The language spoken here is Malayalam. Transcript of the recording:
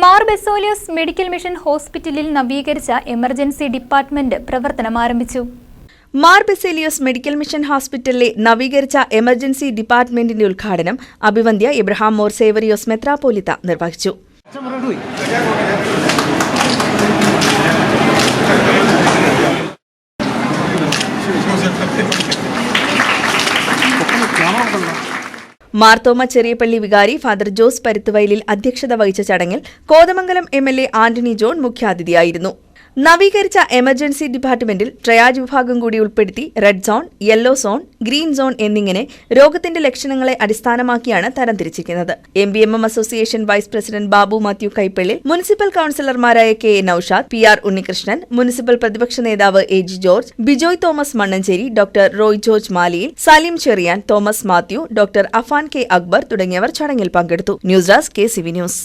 മാർ ബെസോലിയോസ് മെഡിക്കൽ മിഷൻ ഹോസ്പിറ്റലിൽ നവീകരിച്ച എമർജൻസി ഡിപ്പാർട്ട്മെന്റ് പ്രവർത്തനം ആരംഭിച്ചു. മാർ ബെസേലിയോസ് മെഡിക്കൽ മിഷൻ ഹോസ്പിറ്റലിലെ നവീകരിച്ച എമർജൻസി ഡിപ്പാർട്ട്മെന്റിന്റെ ഉദ്ഘാടനം അഭിവന്ധ്യ ഇബ്രഹാം മോർ സേവറിയോസ് മെത്രാപോലിത്ത നിർവഹിച്ചു. മാർത്തോമ ചെറിയപ്പള്ളി വികാരി ഫാദർ ജോസ് പരുത്തുവയലിൽ അധ്യക്ഷത വഹിച്ച ചടങ്ങിൽ കോതമംഗലം എം ആന്റണി ജോൺ മുഖ്യാതിഥിയായിരുന്നു നവീകരിച്ച എമർജൻസി ഡിപ്പാർട്ട്മെന്റിൽ ട്രയാജ് വിഭാഗം കൂടി ഉൾപ്പെടുത്തി red zone yellow zone green zone എന്നിങ്ങനെ രോഗത്തിന്റെ ലക്ഷണങ്ങളെ അടിസ്ഥാനമാക്കിയാണ് തരംതിരിച്ചിരിക്കുന്നത് M B M M association vice president Babu Mathew Kaippally municipal കൌൺസിലർമാരായ K A Noushad P R Unnikrishnan municipal പ്രതിപക്ഷ നേതാവ് A G George Bijoy Thomas Mannancherry doctor Roy George Maliyil Saleem Cherian Thomas Mathew doctor Afan K Akbar തുടങ്ങിയവർ ചടങ്ങിൽ പങ്കെടുത്തു. News desk K C V news.